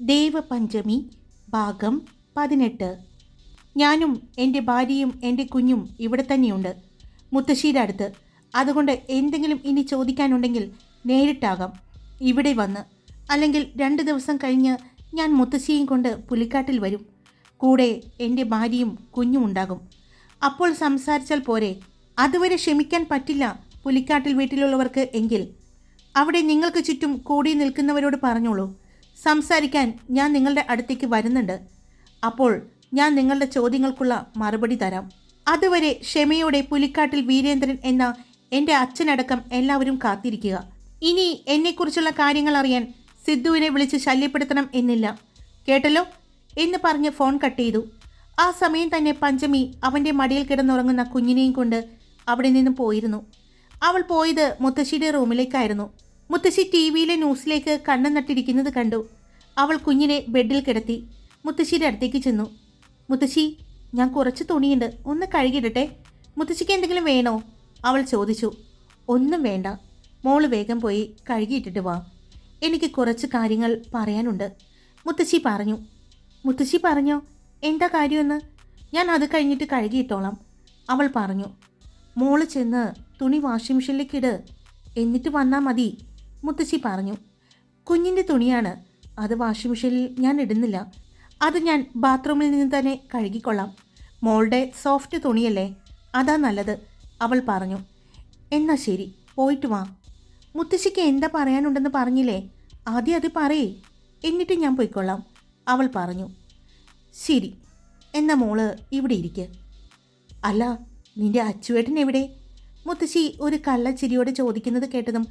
ദേവപഞ്ചമി ഭാഗം പതിനെട്ട്. ഞാനും എന്റെ ഭാര്യയും എന്റെ കുഞ്ഞും ഇവിടെ തന്നെയുണ്ട്. മുത്തശ്ശിയുടെ അടുത്ത്. അതുകൊണ്ട് എന്തെങ്കിലും ഇനി ചോദിക്കാനുണ്ടെങ്കിൽ നേരിട്ടാകാം. ഇവിടെ വന്ന്. അല്ലെങ്കിൽ രണ്ട് ദിവസം കഴിഞ്ഞ് ഞാൻ മുത്തശ്ശിയും കൊണ്ട് പുലിക്കാട്ടിൽ വരും. കൂടെ എന്റെ ഭാര്യയും കുഞ്ഞും ഉണ്ടാകും. അപ്പോൾ സംസാരിച്ചാൽ പോരെ. അതുവരെ ക്ഷമിക്കാൻ പറ്റില്ല പുലിക്കാട്ടിൽ വീട്ടിലുള്ളവർക്ക് എങ്കിൽ. അവിടെ നിങ്ങൾക്ക് ചുറ്റും കൂടി നിൽക്കുന്നവരോട് പറഞ്ഞോളൂ. സംസാരിക്കാൻ ഞാൻ നിങ്ങളുടെ അടുത്തേക്ക് വരുന്നുണ്ട്. അപ്പോൾ ഞാൻ നിങ്ങളുടെ ചോദ്യങ്ങൾക്കുള്ള മറുപടി തരാം. അതുവരെ ക്ഷമയോടെ പുലിക്കാട്ടിൽ വീരേന്ദ്രൻ എന്ന എന്റെ അച്ഛനടക്കം എല്ലാവരും കാത്തിരിക്കുക. ഇനി എന്നെക്കുറിച്ചുള്ള കാര്യങ്ങൾ അറിയാൻ സിദ്ധുവിനെ വിളിച്ച് ശല്യപ്പെടുത്തണം എന്നില്ല. കേട്ടല്ലോ? എന്ന് പറഞ്ഞ് ഫോൺ കട്ട് ചെയ്തു. ആ സമയം തന്നെ പഞ്ചമി അവന്റെ മടിയിൽ കിടന്നുറങ്ങുന്ന കുഞ്ഞിനെയും കൊണ്ട് അവിടെ നിന്നും പോയിരുന്നു. അവൾ പോയത് മുത്തശ്ശിയുടെ റൂമിലേക്കായിരുന്നു. മുത്തശ്ശി ടി വിയിലെ ന്യൂസിലേക്ക് കണ്ണു നട്ടിരിക്കുന്നത് കണ്ടു. അവൾ കുഞ്ഞിനെ ബെഡിൽ കിടത്തി മുത്തശ്ശിയുടെ അടുത്തേക്ക് ചെന്നു. മുത്തശ്ശി ഞാൻ കുറച്ച് തുണിയുണ്ട്. ഒന്ന് കഴുകിയിടട്ടെ. മുത്തശ്ശിക്ക് എന്തെങ്കിലും വേണോ? അവൾ ചോദിച്ചു. ഒന്നും വേണ്ട. മോൾ വേഗം പോയി കഴുകിയിട്ടിട്ട് വാ. എനിക്ക് കുറച്ച് കാര്യങ്ങൾ പറയാനുണ്ട്. മുത്തശ്ശി പറഞ്ഞു. മുത്തശ്ശി പറഞ്ഞോ? എന്താ കാര്യമെന്ന്? ഞാൻ അത് കഴിഞ്ഞിട്ട് കഴുകിയിട്ടോളാം. അവൾ പറഞ്ഞു. മോൾ ചെന്ന് തുണി വാഷിംഗ് മെഷീനിലേക്കിട് എന്നിട്ട് വന്നാൽ മതി. മുത്തശ്ശി പറഞ്ഞു കുഞ്ഞിന്റെ തുണിയാണ്. അത് വാഷിംഗ് മെഷീനിൽ ഞാൻ ഇടുന്നില്ല. അത് ഞാൻ ബാത്റൂമിൽ നിന്ന് തന്നെ കഴുകിക്കൊള്ളാം. മോളുടെ സോഫ്റ്റ് തുണിയല്ലേ? അതാ നല്ലത് അവൾ പറഞ്ഞു. എന്നാ ശരി പോയിട്ട് വാ. മുത്തശ്ശിക്ക് എന്താ പറയാനുണ്ടെന്ന് പറഞ്ഞില്ലേ? ആദ്യം അത് പറയേ. എന്നിട്ട് ഞാൻ പോയിക്കൊള്ളാം അവൾ പറഞ്ഞു. ശരി എന്നാ മോൾ ഇവിടെ ഇരിക്ക. അല്ല നിന്റെ അച്ചുവേട്ടൻ എവിടെ? മുത്തശ്ശി ഒരു കള്ളച്ചിരിയോടെ ചോദിക്കുന്നത് കേട്ടതും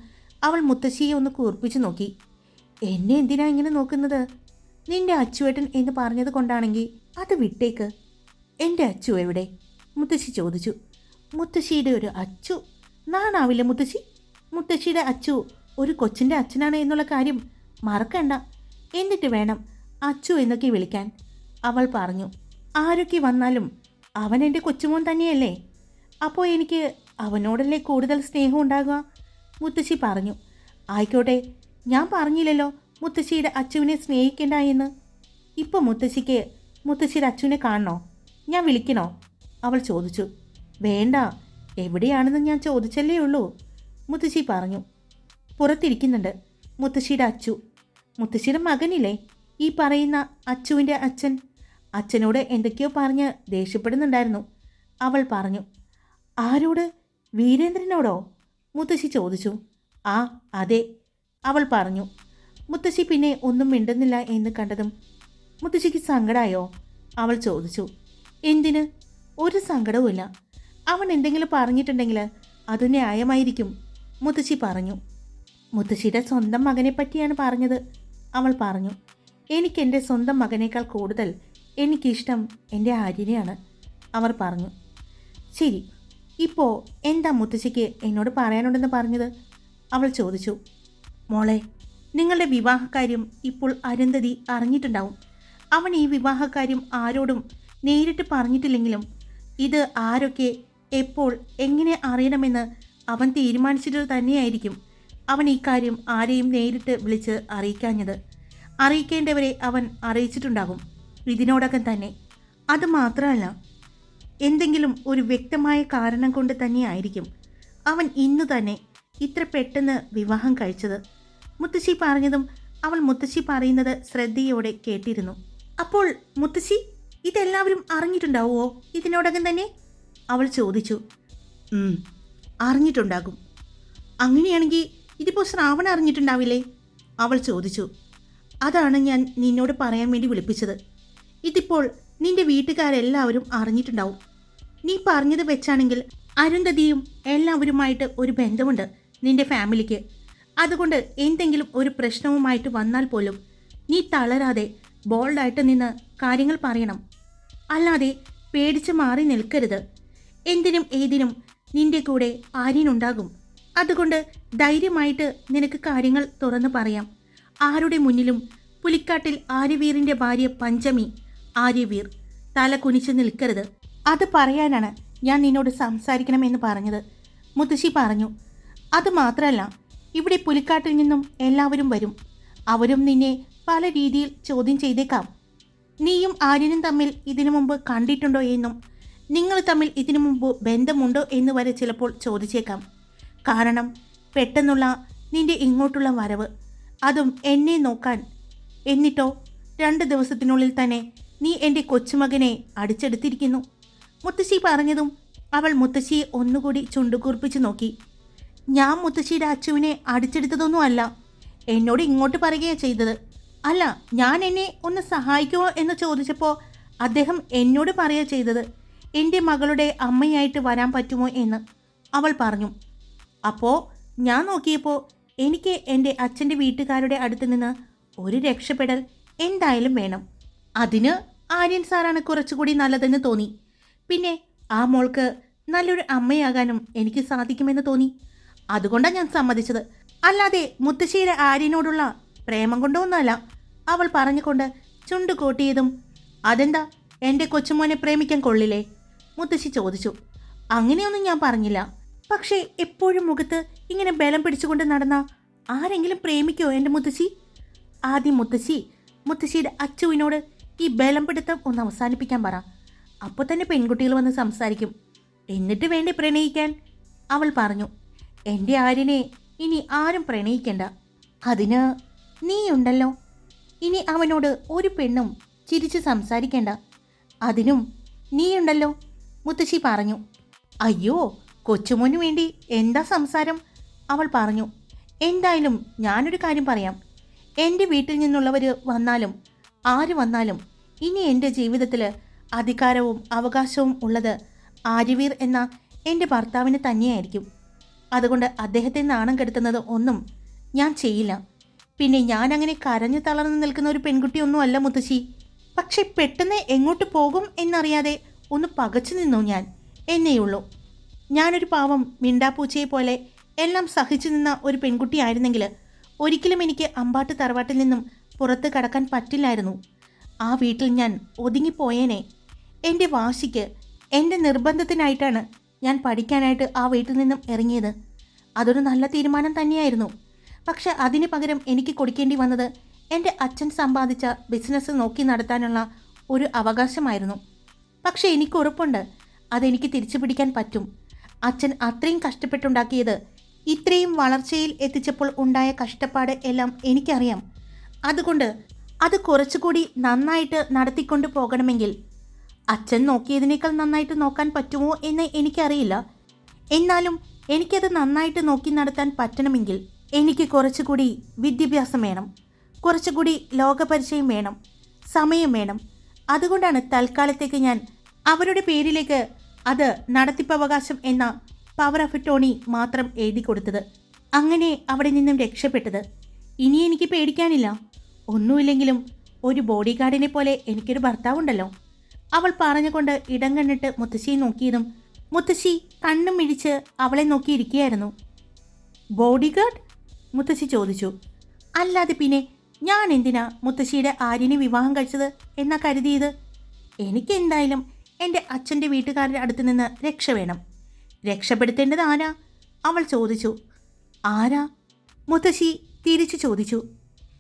അവൾ മുത്തശ്ശിയെ ഒന്ന് കൂർപ്പിച്ചു നോക്കി. എന്നെ എന്തിനാ ഇങ്ങനെ നോക്കുന്നത്? നിന്റെ അച്ചുവേട്ടൻ എന്ന് പറഞ്ഞത് കൊണ്ടാണെങ്കിൽ അത് വിട്ടേക്ക്. എന്റെ അച്ചു എവിടെ? മുത്തശ്ശി ചോദിച്ചു. മുത്തശ്ശിയുടെ ഒരു അച്ചു? നാണാവില്ല മുത്തശ്ശി? മുത്തശ്ശിയുടെ അച്ചു ഒരു കൊച്ചിന്റെ അച്ഛനാണ് എന്നുള്ള കാര്യം മറക്കണ്ട. എന്നിട്ട് വേണം അച്ചു എന്നൊക്കെ വിളിക്കാൻ. അവൾ പറഞ്ഞു. ആരൊക്കെ വന്നാലും അവൻ എന്റെ കൊച്ചുമോൻ തന്നെയല്ലേ? അപ്പോൾ എനിക്ക് അവനോടല്ലേ കൂടുതൽ സ്നേഹം ഉണ്ടാകുക? മുത്തശ്ശി പറഞ്ഞു. ആയിക്കോട്ടെ ഞാൻ പറഞ്ഞില്ലല്ലോ മുത്തശ്ശിയുടെ അച്ചുവിനെ സ്നേഹിക്കണ്ട എന്ന്. ഇപ്പോൾ മുത്തശ്ശിക്ക് മുത്തശ്ശിയുടെ അച്ചുവിനെ കാണണോ? ഞാൻ വിളിക്കണോ? അവൾ ചോദിച്ചു. വേണ്ട എവിടെയാണെന്ന് ഞാൻ ചോദിച്ചല്ലേ ഉള്ളൂ മുത്തശ്ശി പറഞ്ഞു. പുറത്തിരിക്കുന്നുണ്ട് മുത്തശ്ശിയുടെ അച്ചു മുത്തശ്ശിയുടെ മകനില്ലേ ഈ പറയുന്ന അച്ചുവിന്റെ അച്ഛൻ? അച്ഛനോട് എന്തൊക്കെയോ പറഞ്ഞ് ദേഷ്യപ്പെടുന്നുണ്ടായിരുന്നു അവൾ പറഞ്ഞു. ആരോട്? വീരേന്ദ്രനോടോ? മുത്തശ്ശി ചോദിച്ചു ആ അതെ അവൾ പറഞ്ഞു. മുത്തശ്ശി പിന്നെ ഒന്നും മിണ്ടുന്നില്ല എന്ന് കണ്ടതും മുത്തശ്ശിക്ക് സങ്കടമായോ അവൾ ചോദിച്ചു എന്തിന്? ഒരു സങ്കടവുമില്ല അവൻ എന്തെങ്കിലും പറഞ്ഞിട്ടുണ്ടെങ്കിൽ അത് ന്യായമായിരിക്കും മുത്തശ്ശി പറഞ്ഞു. മുത്തശ്ശിയുടെ സ്വന്തം മകനെ പറ്റിയാണ് പറഞ്ഞത് അവൾ പറഞ്ഞു. എനിക്ക് എന്റെ സ്വന്തം മകനേക്കാൾ കൂടുതൽ എനിക്കിഷ്ടം എന്റെ ആര്യനെയാണ് അവർ പറഞ്ഞു. ശരി ഇപ്പോൾ എന്താ മുത്തശ്ശിക്ക് എന്നോട് പറയാനുണ്ടെന്ന് പറഞ്ഞത്? അവൾ ചോദിച്ചു. മോളെ നിങ്ങളുടെ വിവാഹകാര്യം ഇപ്പോൾ അരുന്ധതി അറിഞ്ഞിട്ടുണ്ടാവും. അവൻ ഈ വിവാഹകാര്യം ആരോടും നേരിട്ട് പറഞ്ഞിട്ടില്ലെങ്കിലും ഇത് ആരൊക്കെ എപ്പോൾ എങ്ങനെ അറിയണമെന്ന് അവൻ തീരുമാനിച്ചിട്ട് തന്നെയായിരിക്കും അവൻ ഇക്കാര്യം കാര്യം ആരെയും നേരിട്ട് വിളിച്ച് അറിയിക്കാഞ്ഞത്. അറിയിക്കേണ്ടവരെ അവൻ അറിയിച്ചിട്ടുണ്ടാകും. ഇതിനോടകം തന്നെ. അത് മാത്രമല്ല എന്തെങ്കിലും ഒരു വ്യക്തമായ കാരണം കൊണ്ട് തന്നെയായിരിക്കും അവൻ ഇന്നു തന്നെ ഇത്ര പെട്ടെന്ന് വിവാഹം കഴിച്ചത്. മുത്തശ്ശി പറഞ്ഞതും അവൾ മുത്തശ്ശി പറയുന്നത് ശ്രദ്ധയോടെ കേട്ടിരുന്നു. അപ്പോൾ മുത്തശ്ശി ഇതെല്ലാവരും അറിഞ്ഞിട്ടുണ്ടാവുമോ ഇതിനോടകം തന്നെ? അവൾ ചോദിച്ചു. അറിഞ്ഞിട്ടുണ്ടാകും. അങ്ങനെയാണെങ്കിൽ ഇതിപ്പോൾ ശ്രാവൺ അറിഞ്ഞിട്ടുണ്ടാവില്ലേ? അവൾ ചോദിച്ചു. അതാണ് ഞാൻ നിന്നോട് പറയാൻ വേണ്ടി വിളിപ്പിച്ചത്. ഇതിപ്പോൾ നിന്റെ വീട്ടുകാരെല്ലാവരും അറിഞ്ഞിട്ടുണ്ടാവും. നീ പറഞ്ഞത് വെച്ചാണെങ്കിൽ അരുന്ധതിയും എല്ലാവരുമായിട്ട് ഒരു ബന്ധമുണ്ട് നിന്റെ ഫാമിലിക്ക്. അതുകൊണ്ട് എന്തെങ്കിലും ഒരു പ്രശ്നവുമായിട്ട് വന്നാൽ പോലും നീ തളരാതെ ബോൾഡായിട്ട് നിന്ന് കാര്യങ്ങൾ പറയണം. അല്ലാതെ പേടിച്ച് മാറി നിൽക്കരുത്. എന്തിനും ഏതിനും നിന്റെ കൂടെ ആര്യനുണ്ടാകും. അതുകൊണ്ട് ധൈര്യമായിട്ട് നിനക്ക് കാര്യങ്ങൾ തുറന്നു പറയാം. ആരുടെ മുന്നിലും പുലിക്കാട്ടിൽ ആര്യവീറിന്റെ ഭാര്യ പഞ്ചമി ആര്യവീർ തല കുനിച്ച് നിൽക്കരുത്. അത് പറയാനാണ് ഞാൻ നിന്നോട് സംസാരിക്കണമെന്ന് പറഞ്ഞത്. മുത്തശ്ശി പറഞ്ഞു അത് മാത്രമല്ല ഇവിടെ പുലിക്കാട്ടിൽ നിന്നും എല്ലാവരും വരും. അവരും നിന്നെ പല രീതിയിൽ ചോദ്യം ചെയ്തേക്കാം. നീയും ആര്യനും തമ്മിൽ ഇതിനു മുമ്പ് കണ്ടിട്ടുണ്ടോ എന്നും നിങ്ങൾ തമ്മിൽ ഇതിനു മുമ്പ് ബന്ധമുണ്ടോ എന്ന് വരെ ചിലപ്പോൾ ചോദിച്ചേക്കാം. കാരണം പെട്ടെന്നുള്ള നിന്റെ ഇങ്ങോട്ടുള്ള വരവ് അതും എന്നെ നോക്കാൻ. എന്നിട്ടോ രണ്ട് ദിവസത്തിനുള്ളിൽ തന്നെ നീ എന്റെ കൊച്ചുമകനെ അടിച്ചെടുത്തിരിക്കുന്നു. മുത്തശ്ശി പറഞ്ഞതും അവൾ മുത്തശ്ശിയെ ഒന്നുകൂടി ചുണ്ടുകൂർപ്പിച്ചു നോക്കി. ഞാൻ മുത്തശ്ശിയുടെ അച്ചുവിനെ അടിച്ചെടുത്തതൊന്നും അല്ല. എന്നോട് ഇങ്ങോട്ട് പറയുകയാണ് ചെയ്തത്. അല്ല ഞാൻ എന്നെ ഒന്ന് സഹായിക്കുമോ എന്ന് ചോദിച്ചപ്പോൾ അദ്ദേഹം എന്നോട് പറയുക ചെയ്തത്. എന്റെ മകളുടെ അമ്മയായിട്ട് വരാൻ പറ്റുമോ എന്ന് അവൾ പറഞ്ഞു. അപ്പോൾ ഞാൻ നോക്കിയപ്പോൾ എനിക്ക് എന്റെ അച്ഛന്റെ വീട്ടുകാരുടെ അടുത്ത് നിന്ന് ഒരു രക്ഷപ്പെടൽ എന്തായാലും വേണം. അതിന് ആര്യൻ സാറാണ് കുറച്ചുകൂടി നല്ലതെന്ന് തോന്നി. പിന്നെ ആ മോൾക്ക് നല്ലൊരു അമ്മയാകാനും എനിക്ക് സാധിക്കുമെന്ന് തോന്നി. അതുകൊണ്ടാണ് ഞാൻ സമ്മതിച്ചത്. അല്ലാതെ മുത്തശ്ശിയുടെ ആര്യനോടുള്ള പ്രേമം കൊണ്ടൊന്നുമല്ല. അവൾ പറഞ്ഞുകൊണ്ട് ചുണ്ടു കൂട്ടിയതും അതെന്താ? എന്റെ കൊച്ചുമോനെ പ്രേമിക്കാൻ കൊള്ളില്ലേ? മുത്തശ്ശി ചോദിച്ചു. അങ്ങനെയൊന്നും ഞാൻ പറഞ്ഞില്ല. പക്ഷേ എപ്പോഴും മുഖത്ത് ഇങ്ങനെ ബലം പിടിച്ചുകൊണ്ട് നടന്ന ആരെങ്കിലും പ്രേമിക്കോ എന്റെ മുത്തശ്ശി? ആദ്യം മുത്തശ്ശി മുത്തശ്ശിയുടെ അച്ചുവിനോട് ഈ ബലം പിടുത്തം ഒന്ന് അവസാനിപ്പിക്കാൻ പറ. അപ്പോൾ തന്നെ പെൺകുട്ടികൾ വന്ന് സംസാരിക്കും. എന്നിട്ട് വേണ്ടി പ്രണയിക്കാൻ? അവൾ പറഞ്ഞു എന്റെ ആര്യനെ ഇനി ആരും പ്രണയിക്കണ്ട. അതിന് നീയുണ്ടല്ലോ. ഇനി അവനോട് ഒരു പെണ്ണും ചിരിച്ച് സംസാരിക്കണ്ട. അതിനും നീയുണ്ടല്ലോ മുത്തശ്ശി പറഞ്ഞു. അയ്യോ കൊച്ചുമോന് വേണ്ടി എന്താ സംസാരം? അവൾ പറഞ്ഞു. എന്തായാലും ഞാനൊരു കാര്യം പറയാം. എന്റെ വീട്ടിൽ നിന്നുള്ളവർ വന്നാലും ആര് വന്നാലും ഇനി എന്റെ ജീവിതത്തിൽ അധികാരവും അവകാശവും ഉള്ളത് ആര്യവീർ എന്ന എന്റെ ഭർത്താവിന് തന്നെയായിരിക്കും. അതുകൊണ്ട് അദ്ദേഹത്തെ നാണം കെടുത്തുന്നത് ഒന്നും ഞാൻ ചെയ്യില്ല. പിന്നെ ഞാൻ അങ്ങനെ കരഞ്ഞു തളർന്നു നിൽക്കുന്ന ഒരു പെൺകുട്ടിയൊന്നുമല്ല മുത്തശ്ശി. പക്ഷെ പെട്ടെന്ന് എങ്ങോട്ട് പോകും എന്നറിയാതെ ഒന്ന് പകച്ചു നിന്നു ഞാൻ. എന്നേയുള്ളൂ. ഞാനൊരു പാവം മിണ്ടാപ്പൂച്ചയെ പോലെ എല്ലാം സഹിച്ചു നിന്ന ഒരു പെൺകുട്ടിയായിരുന്നെങ്കിൽ ഒരിക്കലും എനിക്ക് അമ്പാട്ട് തറവാട്ടിൽ നിന്നും പുറത്ത് കടക്കാൻ പറ്റില്ലായിരുന്നു. ആ വീട്ടിൽ ഞാൻ ഒതുങ്ങിപ്പോയേനെ. എന്റെ വാശിക്ക് എന്റെ നിർബന്ധത്തിനായിട്ടാണ് ഞാൻ പഠിക്കാനായിട്ട് ആ വീട്ടിൽ നിന്നും ഇറങ്ങിയത്. അതൊരു നല്ല തീരുമാനം തന്നെയായിരുന്നു. പക്ഷെ അതിന് പകരം എനിക്ക് കൊടുക്കേണ്ടി വന്നത് എന്റെ അച്ഛൻ സമ്പാദിച്ച ബിസിനസ് നോക്കി നടത്താനുള്ള ഒരു അവകാശമായിരുന്നു. പക്ഷേ എനിക്ക് ഉറപ്പുണ്ട് അതെനിക്ക് തിരിച്ചു പിടിക്കാൻ പറ്റും. അച്ഛൻ അത്രയും കഷ്ടപ്പെട്ടുണ്ടാക്കിയത് ഇത്രയും വളർച്ചയിൽ എത്തിച്ചപ്പോൾ ഉണ്ടായ കഷ്ടപ്പാട് എല്ലാം എനിക്കറിയാം. അതുകൊണ്ട് അത് കുറച്ചുകൂടി നന്നായിട്ട് നടത്തിക്കൊണ്ട് പോകണമെങ്കിൽ അച്ഛൻ നോക്കിയതിനേക്കാൾ നന്നായിട്ട് നോക്കാൻ പറ്റുമോ എന്ന് എനിക്കറിയില്ല. എന്നാലും എനിക്കത് നന്നായിട്ട് നോക്കി നടത്താൻ പറ്റണമെങ്കിൽ എനിക്ക് കുറച്ചുകൂടി വിദ്യാഭ്യാസം വേണം. കുറച്ചുകൂടി ലോകപരിചയം വേണം. സമയം വേണം. അതുകൊണ്ടാണ് തൽക്കാലത്തേക്ക് ഞാൻ അവരുടെ പേരിലേക്ക് അത് നടത്തിപ്പവകാശം എന്ന പവർ ഓഫ് ടോണി മാത്രം എഴുതി കൊടുത്തത്. അങ്ങനെ അവിടെ നിന്നും രക്ഷപ്പെട്ടത്. ഇനി എനിക്ക് പേടിക്കാനില്ല. ഒന്നുമില്ലെങ്കിലും ഒരു ബോഡി ഗാർഡിനെ പോലെ എനിക്കൊരു ഭർത്താവുണ്ടല്ലോ. അവൾ പറഞ്ഞുകൊണ്ട് ഇടം കണ്ടിട്ട് മുത്തശ്ശിയെ നോക്കിയതും മുത്തശ്ശി കണ്ണും മിഴിച്ച് അവളെ നോക്കിയിരിക്കുകയായിരുന്നു. Bodyguard? മുത്തശ്ശി ചോദിച്ചു. അല്ലാതെ പിന്നെ ഞാൻ എന്തിനാ മുത്തശ്ശിയുടെ ആര്യനെ വിവാഹം കഴിച്ചത് എന്നാ കരുതിയത്? എനിക്കെന്തായാലും എന്റെ അച്ഛന്റെ വീട്ടുകാരുടെ അടുത്ത് നിന്ന് രക്ഷ വേണം. രക്ഷപ്പെടുത്തേണ്ടത് ആരാ? അവൾ ചോദിച്ചു. ആരാ? മുത്തശ്ശി തിരിച്ചു ചോദിച്ചു.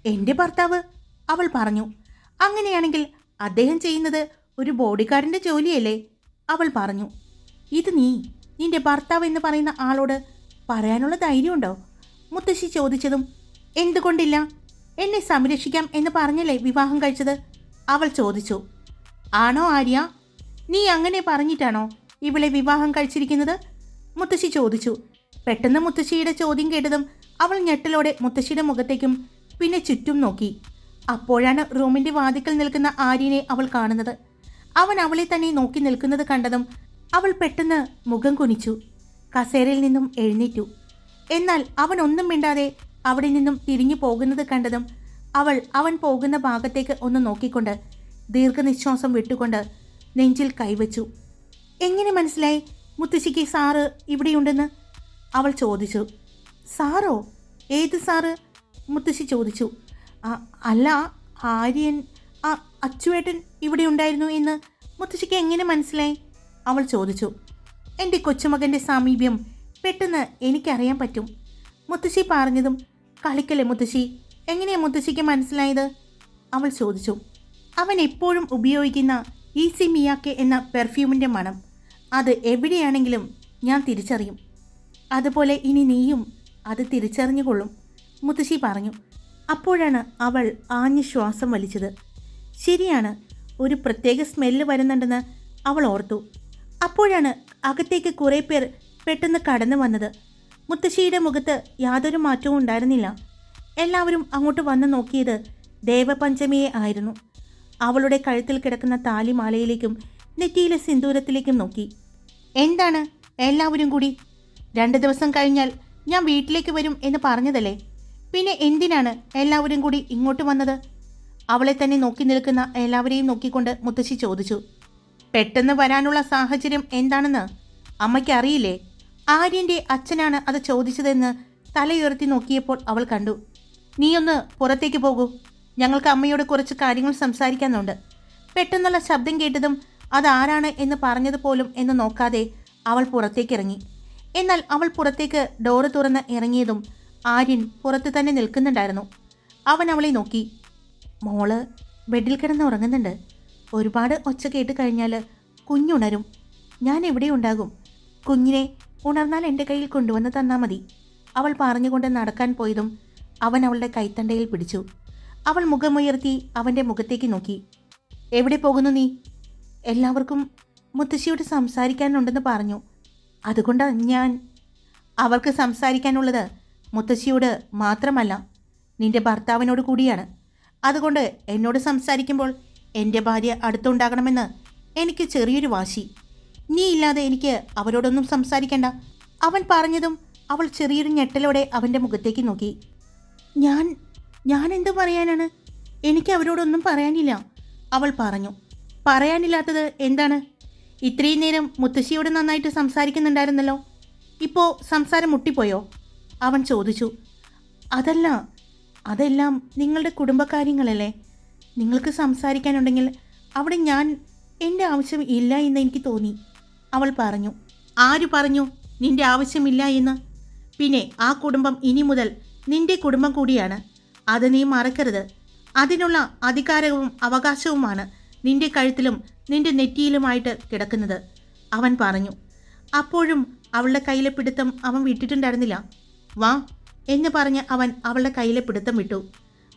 എന്റെ ഭർത്താവ് അവൾ പറഞ്ഞു. അങ്ങനെയാണെങ്കിൽ അദ്ദേഹം ചെയ്യുന്നത് ഒരു ബോഡിഗാർഡിന്റെ ജോലിയല്ലേ? അവൾ പറഞ്ഞു. ഇത് നീ നിന്റെ ഭർത്താവ് എന്ന് പറയുന്ന ആളോട് പറയാനുള്ള ധൈര്യമുണ്ടോ? മുത്തശ്ശി ചോദിച്ചതും എന്തുകൊണ്ടില്ല? എന്നെ സംരക്ഷിക്കാം എന്ന് പറഞ്ഞല്ലേ വിവാഹം കഴിച്ചത്? അവൾ ചോദിച്ചു. ആണോ ആര്യ? നീ അങ്ങനെ പറഞ്ഞിട്ടാണോ ഇവളെ വിവാഹം കഴിച്ചിരിക്കുന്നത്? മുത്തശ്ശി ചോദിച്ചു. പെട്ടെന്ന് മുത്തശ്ശിയുടെ ചോദ്യം കേട്ടതും അവൾ ഞെട്ടലോടെ മുത്തശ്ശിയുടെ മുഖത്തേക്കും പിന്നെ ചുറ്റും നോക്കി. അപ്പോഴാണ് റൂമിന്റെ വാതിക്കൽ നിൽക്കുന്ന ആര്യനെ അവൾ കാണുന്നത്. അവൻ അവളെ തന്നെ നോക്കി നിൽക്കുന്നത് കണ്ടതും അവൾ പെട്ടെന്ന് മുഖം കുനിച്ചു. കസേരയിൽ നിന്നും എഴുന്നേറ്റു. എന്നാൽ അവൻ ഒന്നും മിണ്ടാതെ അവിടെ നിന്നും തിരിഞ്ഞു പോകുന്നത് കണ്ടതും അവൾ അവൻ പോകുന്ന ഭാഗത്തേക്ക് ഒന്ന് നോക്കിക്കൊണ്ട് ദീർഘനിശ്വാസം വിട്ടുകൊണ്ട് നെഞ്ചിൽ കൈവച്ചു. എങ്ങനെ മനസ്സിലായി? മുത്തശ്ശിക്ക് സാറ് ഇവിടെയുണ്ടെന്ന്? അവൾ ചോദിച്ചു. സാറോ? ഏത് സാറ്? മുത്തശ്ശി ചോദിച്ചു. "ആ- അല്ല ആര്യൻ അച്ചുവേട്ടൻ ഇവിടെ ഉണ്ടായിരുന്നു എന്ന് മുത്തശ്ശിക്ക് എങ്ങനെ മനസ്സിലായി? അവൾ ചോദിച്ചു. എന്റെ കൊച്ചുമകന്റെ സാമീപ്യം പെട്ടെന്ന് എനിക്കറിയാൻ പറ്റും മുത്തശ്ശി പറഞ്ഞതും. കളിക്കല്ലേ മുത്തശ്ശി? എങ്ങനെയാ മുത്തശ്ശിക്ക് മനസ്സിലായത്? അവൾ ചോദിച്ചു. അവൻ എപ്പോഴും ഉപയോഗിക്കുന്ന ഈസി മിയാക്കെ എന്ന പെർഫ്യൂമിന്റെ മണം. അത് എവിടെയാണെങ്കിലും ഞാൻ തിരിച്ചറിയും. അതുപോലെ ഇനി നീയും അത് തിരിച്ചറിഞ്ഞുകൊള്ളും മുത്തശ്ശി പറഞ്ഞു. അപ്പോഴാണ് അവൾ ആഞ്ഞു ശ്വാസം വലിച്ചത്. ശരിയാണ് ഒരു പ്രത്യേക സ്മെല്ല് വരുന്നുണ്ടെന്ന് അവൾ ഓർത്തു. അപ്പോഴാണ് അകത്തേക്ക് കുറേ പേർ പെട്ടെന്ന് കടന്നു വന്നത്. മുത്തശ്ശിയുടെ മുഖത്ത് യാതൊരു മാറ്റവും ഉണ്ടായിരുന്നില്ല. എല്ലാവരും അങ്ങോട്ട് വന്ന് നോക്കിയത് ദേവപഞ്ചമിയെ ആയിരുന്നു. അവളുടെ കഴുത്തിൽ കിടക്കുന്ന താലിമാലയിലേക്കും നെറ്റിയിലെ സിന്ദൂരത്തിലേക്കും നോക്കി. എന്താണ്? എല്ലാവരും കൂടി? രണ്ട് ദിവസം കഴിഞ്ഞാൽ ഞാൻ വീട്ടിലേക്ക് വരും എന്ന് പറഞ്ഞതല്ലേ? പിന്നെ എന്തിനാണ് എല്ലാവരും കൂടി ഇങ്ങോട്ട് വന്നത്? അവളെ തന്നെ നോക്കി നിൽക്കുന്ന എല്ലാവരെയും നോക്കിക്കൊണ്ട് മുത്തശ്ശി ചോദിച്ചു പെട്ടെന്ന് വരാനുള്ള സാഹചര്യം എന്താണെന്ന് അമ്മയ്ക്ക് അറിയില്ലേ? ആര്യന്റെ അച്ഛനാണ് അത് ചോദിച്ചതെന്ന് തലയുയർത്തി നോക്കിയപ്പോൾ അവൾ കണ്ടു നീയൊന്ന് പുറത്തേക്ക് പോകൂ ഞങ്ങൾക്ക് അമ്മയോട് കുറച്ച് കാര്യങ്ങൾ സംസാരിക്കാനുണ്ട്. പെട്ടെന്നുള്ള ശബ്ദം കേട്ടതും അതാരാണ് എന്ന് പറഞ്ഞതുപോലും എന്ന് നോക്കാതെ അവൾ പുറത്തേക്ക് ഇറങ്ങി. എന്നാൽ അവൾ പുറത്തേക്ക് ഡോറ് തുറന്ന് ഇറങ്ങിയതും ആര്യൻ പുറത്ത് തന്നെ നിൽക്കുന്നുണ്ടായിരുന്നു. അവൻ അവളെ നോക്കി മോൾ ബെഡിൽ കിടന്ന് ഉറങ്ങുന്നുണ്ട്. ഒരുപാട് ഒച്ച കേട്ട് കഴിഞ്ഞാൽ കുഞ്ഞുണരും. ഞാൻ എവിടെ ഉണ്ടാകും? കുഞ്ഞിനെ ഉണർന്നാൽ എന്റെ കയ്യിൽ കൊണ്ടുവന്ന് തന്നാൽ മതി. അവൾ പറഞ്ഞുകൊണ്ട് നടക്കാൻ പോയതും അവൻ അവളുടെ കൈത്തണ്ടയിൽ പിടിച്ചു. അവൾ മുഖമുയർത്തി അവന്റെ മുഖത്തേക്ക് നോക്കി. എവിടെ പോകുന്നു നീ? എല്ലാവർക്കും മുത്തശ്ശിയോട് സംസാരിക്കാനുണ്ടെന്ന് പറഞ്ഞു. അതുകൊണ്ടാണ് ഞാൻ അവർക്ക് സംസാരിക്കാനുള്ളത് മുത്തശ്ശിയോട് മാത്രമല്ല നിന്റെ ഭർത്താവിനോട് കൂടിയാണ്. അതുകൊണ്ട് എന്നോട് സംസാരിക്കുമ്പോൾ എന്റെ ഭാര്യ അടുത്തുണ്ടാകണമെന്ന് എനിക്ക് ചെറിയൊരു വാശി. നീ ഇല്ലാതെ എനിക്ക് അവരോടൊന്നും സംസാരിക്കണ്ട. അവൻ പറഞ്ഞതും അവൾ ചെറിയൊരു ഞെട്ടലോടെ അവന്റെ മുഖത്തേക്ക് നോക്കി. ഞാൻ ഞാൻ എന്ത് പറയാനാണ്? എനിക്ക് അവരോടൊന്നും പറയാനില്ല. അവൾ പറഞ്ഞു. പറയാനില്ലാത്തത് എന്താണ്? ഇത്രയും നേരം മുത്തശ്ശിയോട് നന്നായിട്ട് സംസാരിക്കുന്നുണ്ടായിരുന്നല്ലോ. ഇപ്പോൾ സംസാരം മുട്ടിപ്പോയോ? അവൻ ചോദിച്ചു. അതല്ല അതെല്ലാം നിങ്ങളുടെ കുടുംബകാര്യങ്ങളല്ലേ? നിങ്ങൾക്ക് സംസാരിക്കാനുണ്ടെങ്കിൽ അവിടെ ഞാൻ എന്റെ ആവശ്യം ഇല്ല എന്ന് എനിക്ക് തോന്നി. അവൾ പറഞ്ഞു ആര് പറഞ്ഞു നിന്റെ ആവശ്യമില്ല എന്ന്? പിന്നെ ആ കുടുംബം ഇനി മുതൽ നിന്റെ കുടുംബം കൂടിയാണ്. അത് നീ മറക്കരുത്. അതിനുള്ള അധികാരവും അവകാശവുമാണ് നിന്റെ കഴുത്തിലും നിന്റെ നെറ്റിയിലുമായിട്ട് കിടക്കുന്നത് അവൻ പറഞ്ഞു. അപ്പോഴും അവളുടെ കയ്യിലെ പിടുത്തം അവൻ വിട്ടിട്ടുണ്ടായിരുന്നില്ല. വാ എന്ന് പറഞ്ഞ് അവൻ അവളുടെ കയ്യിലെ പിടുത്തം വിട്ടു.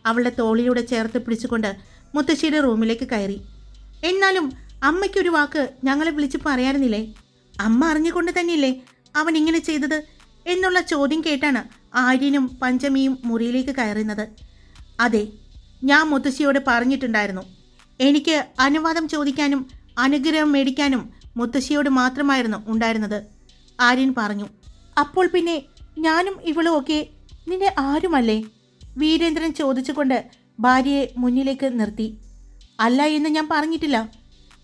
അവളുടെ തോളിലൂടെ ചേർത്ത് പിടിച്ചുകൊണ്ട് മുത്തശ്ശിയുടെ റൂമിലേക്ക് കയറി. എന്നാലും അമ്മയ്ക്കൊരു വാക്ക് ഞങ്ങളെ വിളിച്ച് പറയാറുന്നില്ലേ അമ്മ അറിഞ്ഞുകൊണ്ട് തന്നെയല്ലേ അവൻ ഇങ്ങനെ ചെയ്തത് എന്നുള്ള ചോദ്യം കേട്ടാണ് ആര്യനും പഞ്ചമിയും മുറിയിലേക്ക് കയറുന്നത്. അതെ ഞാൻ മുത്തശ്ശിയോട് പറഞ്ഞിട്ടുണ്ടായിരുന്നു. എനിക്ക് അനുവാദം ചോദിക്കാനും അനുഗ്രഹം മേടിക്കാനും മുത്തശ്ശിയോട് മാത്രമായിരുന്നു ഉണ്ടായിരുന്നത്. ആര്യൻ പറഞ്ഞു അപ്പോൾ പിന്നെ ഞാനും ഇവളും ഒക്കെ നിന്നെ ആരുമല്ലേ? വീരേന്ദ്രൻ ചോദിച്ചുകൊണ്ട് ഭാര്യയെ മുന്നിലേക്ക് നിർത്തി. അല്ല എന്ന് ഞാൻ പറഞ്ഞിട്ടില്ല.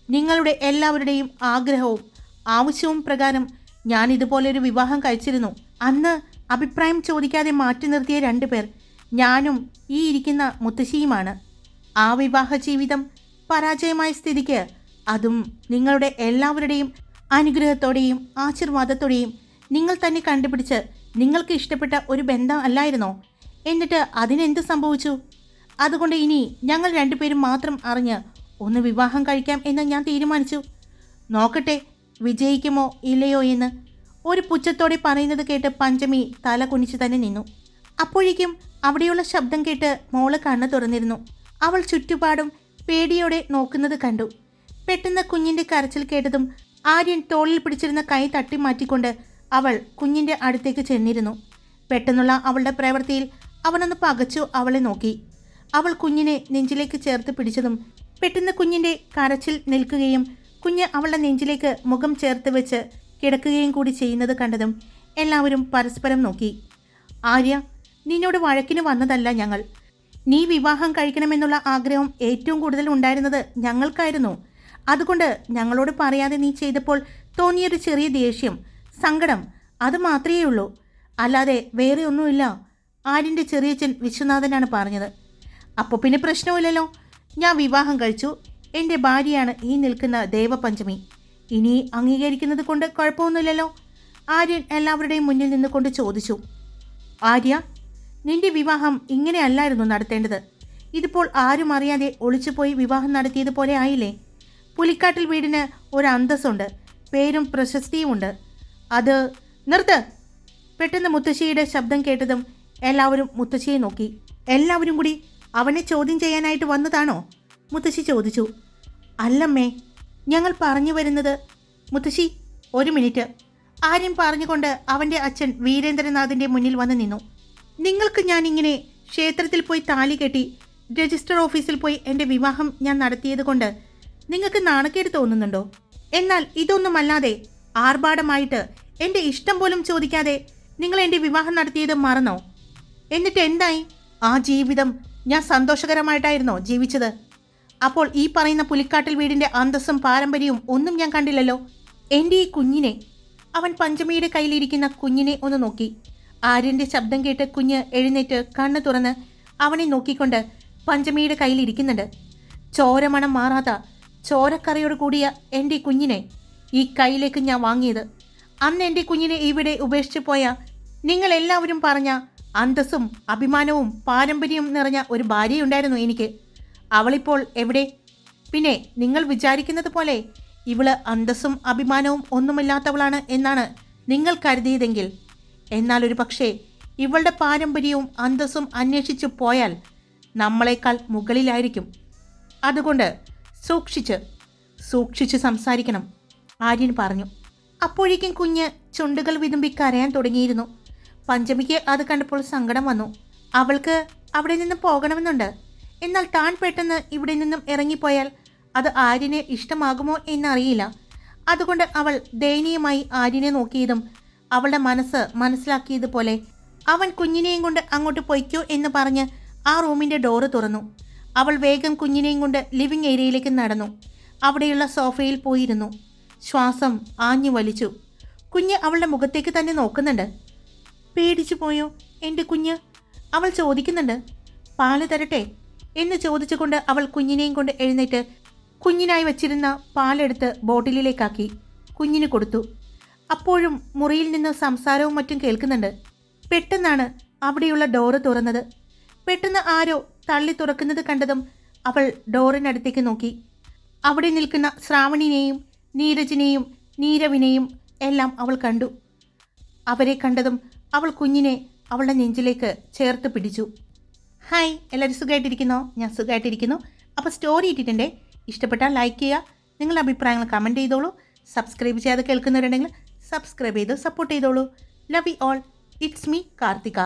നിങ്ങളുടെ എല്ലാവരുടെയും ആഗ്രഹവും ആവശ്യവും പ്രകാരം ഞാൻ ഇതുപോലൊരു വിവാഹം കഴിച്ചിരുന്നു. അന്ന് അഭിപ്രായം ചോദിക്കാതെ മാറ്റി നിർത്തിയ രണ്ടു പേർ ഞാനും ഈ ഇരിക്കുന്ന മുത്തശ്ശിയുമാണ്. ആ വിവാഹ ജീവിതം പരാജയമായ സ്ഥിതിക്ക് അതും നിങ്ങളുടെ എല്ലാവരുടെയും അനുഗ്രഹത്തോടെയും ആശീർവാദത്തോടെയും നിങ്ങൾ തന്നെ കണ്ടുപിടിച്ച് നിങ്ങൾക്ക് ഇഷ്ടപ്പെട്ട ഒരു ബന്ധം അല്ലായിരുന്നോ? എന്നിട്ട് അതിനെന്ത് സംഭവിച്ചു? അതുകൊണ്ട് ഇനി ഞങ്ങൾ രണ്ടുപേരും മാത്രം അറിഞ്ഞ് ഒന്ന് വിവാഹം കഴിക്കാം എന്ന് ഞാൻ തീരുമാനിച്ചു. നോക്കട്ടെ വിജയിക്കുമോ ഇല്ലയോ എന്ന്. ഒരു പുച്ഛത്തോടെ പറയുന്നത് കേട്ട് പഞ്ചമി തല കുനിച്ചു തന്നെ നിന്നു. അപ്പോഴേക്കും അവിടെയുള്ള ശബ്ദം കേട്ട് മോൾ കണ്ണു തുറന്നിരുന്നു. അവൾ ചുറ്റുപാടും പേടിയോടെ നോക്കുന്നത് കണ്ടു. പെട്ടെന്ന് കുഞ്ഞിന്റെ കരച്ചിൽ കേട്ടതും ആര്യൻ തോളിൽ പിടിച്ചിരുന്ന കൈ തട്ടി മാറ്റിക്കൊണ്ട് അവൾ കുഞ്ഞിന്റെ അടുത്തേക്ക് ചെന്നിരുന്നു. പെട്ടെന്നുള്ള അവളുടെ പ്രവൃത്തിയിൽ അവനൊന്ന് പകച്ചു അവളെ നോക്കി. അവൾ കുഞ്ഞിനെ നെഞ്ചിലേക്ക് ചേർത്ത് പിടിച്ചതും പെട്ടെന്ന് കുഞ്ഞിന്റെ കരച്ചിൽ നിൽക്കുകയും കുഞ്ഞ് അവളുടെ നെഞ്ചിലേക്ക് മുഖം ചേർത്ത് വെച്ച് കിടക്കുകയും കൂടി ചെയ്യുന്നത് കണ്ടതും എല്ലാവരും പരസ്പരം നോക്കി. ആര്യ നിന്നോട് വഴക്കിന് വന്നതല്ല ഞങ്ങൾ. നീ വിവാഹം കഴിക്കണമെന്നുള്ള ആഗ്രഹം ഏറ്റവും കൂടുതൽ ഉണ്ടായിരുന്നത് ഞങ്ങൾക്കായിരുന്നു. അതുകൊണ്ട് ഞങ്ങളോട് പറയാതെ നീ ചെയ്തപ്പോൾ തോന്നിയൊരു ചെറിയ ദേഷ്യം സങ്കടം അത് മാത്രമേ ഉള്ളൂ. അല്ലാതെ വേറെ ഒന്നുമില്ല. ആര്യന്റെ ചെറിയച്ഛൻ വിശ്വനാഥനാണ് പറഞ്ഞത്. അപ്പോൾ പിന്നെ പ്രശ്നമില്ലല്ലോ. ഞാൻ വിവാഹം കഴിച്ചു. എന്റെ ഭാര്യയാണ് ഈ നിൽക്കുന്ന ദേവപഞ്ചമി. ഇനി അംഗീകരിക്കുന്നത് കൊണ്ട് കുഴപ്പമൊന്നുമില്ലല്ലോ. ആര്യൻ എല്ലാവരുടെയും മുന്നിൽ നിന്നുകൊണ്ട് ചോദിച്ചു. ആര്യ നിന്റെ വിവാഹം ഇങ്ങനെയല്ലായിരുന്നു നടത്തേണ്ടത്. ഇതിപ്പോൾ ആരും അറിയാതെ ഒളിച്ചുപോയി വിവാഹം നടത്തിയതുപോലെ ആയില്ലേ? പുലിക്കാട്ടിൽ വീടിന് ഒരു അന്തസ്സുണ്ട്. പേരും പ്രശസ്തിയുമുണ്ട്. അത് നിർത്ത്. പെട്ടെന്ന് മുത്തശ്ശിയുടെ ശബ്ദം കേട്ടതും എല്ലാവരും മുത്തശ്ശിയെ നോക്കി. എല്ലാവരും കൂടി അവനെ ചോദ്യം ചെയ്യാനായിട്ട് വന്നതാണോ? മുത്തശ്ശി ചോദിച്ചു. അല്ലമ്മേ ഞങ്ങൾ പറഞ്ഞു വരുന്നത് മുത്തശ്ശി ഒരു മിനിറ്റ്. ആര്യം പറഞ്ഞുകൊണ്ട് അവന്റെ അച്ഛൻ വീരേന്ദ്രനാഥിന്റെ മുന്നിൽ വന്ന് നിന്നു. നിങ്ങൾക്ക് ഞാനിങ്ങനെ ക്ഷേത്രത്തിൽ പോയി താലി കെട്ടി രജിസ്റ്റർ ഓഫീസിൽ പോയി എന്റെ വിവാഹം ഞാൻ നടത്തിയത് കൊണ്ട് നിങ്ങൾക്ക് നാണക്കേട് തോന്നുന്നുണ്ടോ? എന്നാൽ ഇതൊന്നുമല്ലാതെ ആർഭാടമായിട്ട് എന്റെ ഇഷ്ടം പോലും ചോദിക്കാതെ നിങ്ങൾ എന്റെ വിവാഹം നടത്തിയത് മറന്നോ? എന്നിട്ട് എന്തായി? ആ ജീവിതം ഞാൻ സന്തോഷകരമായിട്ടായിരുന്നോ ജീവിച്ചത്? അപ്പോൾ ഈ പറയുന്ന പുലിക്കാട്ടിൽ വീടിന്റെ അന്തസ്സും പാരമ്പര്യവും ഒന്നും ഞാൻ കണ്ടില്ലല്ലോ. എന്റെ ഈ കുഞ്ഞിനെ അവൻ പഞ്ചമിയുടെ കയ്യിലിരിക്കുന്ന കുഞ്ഞിനെ ഒന്ന് നോക്കി. ആര്യന്റെ ശബ്ദം കേട്ട് കുഞ്ഞ് എഴുന്നേറ്റ് കണ്ണു തുറന്ന് അവനെ നോക്കിക്കൊണ്ട് പഞ്ചമിയുടെ കയ്യിലിരിക്കുന്നുണ്ട്. ചോരമണം മാറാത്ത ചോരക്കറയോട് കൂടിയ എന്റെ കുഞ്ഞിനെ ഈ കയ്യിലേക്ക് ഞാൻ വാങ്ങിയത്. അന്ന് എന്റെ കുഞ്ഞിനെ ഇവിടെ ഉപേക്ഷിച്ച് പോയ നിങ്ങൾ എല്ലാവരും പറഞ്ഞ അന്തസ്സും അഭിമാനവും പാരമ്പര്യവും നിറഞ്ഞ ഒരു ഭാര്യയുണ്ടായിരുന്നു എനിക്ക്. അവളിപ്പോൾ എവിടെ? പിന്നെ നിങ്ങൾ വിചാരിക്കുന്നത് പോലെ ഇവൾ അന്തസ്സും അഭിമാനവും ഒന്നുമില്ലാത്തവളാണ് എന്നാണ് നിങ്ങൾ കരുതിയതെങ്കിൽ. എന്നാൽ ഒരു പക്ഷേ ഇവളുടെ പാരമ്പര്യവും അന്തസ്സും അന്വേഷിച്ചു പോയാൽ നമ്മളെക്കാൾ മുകളിലായിരിക്കും. അതുകൊണ്ട് സൂക്ഷിച്ച് സൂക്ഷിച്ച് സംസാരിക്കണം. ആര്യൻ പറഞ്ഞു. അപ്പോഴേക്കും കുഞ്ഞ് ചുണ്ടുകൾ വിതുമ്പി കരയാൻ തുടങ്ങിയിരുന്നു. പഞ്ചമിക്ക് അത് കണ്ടപ്പോൾ സങ്കടം വന്നു. അവൾക്ക് അവിടെ നിന്ന് പോകണമെന്നുണ്ട്. എന്നാൽ താൻ പെട്ടെന്ന് ഇവിടെ നിന്നും ഇറങ്ങിപ്പോയാൽ അത് ആര്യന് ഇഷ്ടമാകുമോ എന്നറിയില്ല. അതുകൊണ്ട് അവൾ ദയനീയമായി ആര്യനെ നോക്കിയതും അവളുടെ മനസ്സ് മനസ്സിലാക്കിയതുപോലെ അവൻ കുഞ്ഞിനെയും കൊണ്ട് അങ്ങോട്ട് പൊയ്ക്കോ എന്ന് പറഞ്ഞ് ആ റൂമിന്റെ ഡോറ് തുറന്നു. അവൾ വേഗം കുഞ്ഞിനെയും കൊണ്ട് ലിവിംഗ് ഏരിയയിലേക്ക് നടന്നു. അവിടെയുള്ള സോഫയിൽ പോയിരുന്നു. ശ്വാസം ആഞ്ഞു വലിച്ചു. കുഞ്ഞ് അവളുടെ മുഖത്തേക്ക് തന്നെ നോക്കുന്നുണ്ട്. പേടിച്ചു പോയോ എന്റെ കുഞ്ഞ്? അവൾ ചോദിക്കുന്നുണ്ട്. പാൽ തരട്ടെ എന്ന് ചോദിച്ചുകൊണ്ട് അവൾ കുഞ്ഞിനെയും കൊണ്ട് എഴുന്നേറ്റ് കുഞ്ഞിനായി വച്ചിരുന്ന പാലെടുത്ത് ബോട്ടിലിലേക്കാക്കി കുഞ്ഞിന് കൊടുത്തു. അപ്പോഴും മുറിയിൽ നിന്ന് സംസാരവും മറ്റും കേൾക്കുന്നുണ്ട്. പെട്ടെന്നാണ് അവിടെയുള്ള ഡോറ് തുറന്നത്. പെട്ടെന്ന് ആരോ തള്ളി തുറക്കുന്നത് കണ്ടതും അവൾ ഡോറിനടുത്തേക്ക് നോക്കി. അവിടെ നിൽക്കുന്ന ശ്രാവണിനെയും നീരജിനെയും നീരവിനെയും എല്ലാം അവൾ കണ്ടു. അവരെ കണ്ടതും അവൾ കുഞ്ഞിനെ അവളുടെ നെഞ്ചിലേക്ക് ചേർത്ത് പിടിച്ചു. ഹായ് എല്ലാവരും സുഖമായിട്ടിരിക്കുന്നോ ഞാൻ സുഖമായിട്ടിരിക്കുന്നു അപ്പോൾ സ്റ്റോറി ഇട്ടിട്ടുണ്ടേ ഇഷ്ടപ്പെട്ടാൽ ലൈക്ക് ചെയ്യുക. നിങ്ങളുടെ അഭിപ്രായങ്ങൾ കമന്റ് ചെയ്തോളൂ. സബ്സ്ക്രൈബ് ചെയ്യാതെ കേൾക്കുന്നവരുണ്ടെങ്കിൽ സബ്സ്ക്രൈബ് ചെയ്ത് സപ്പോർട്ട് ചെയ്തോളൂ. Love you all it's me Karthika.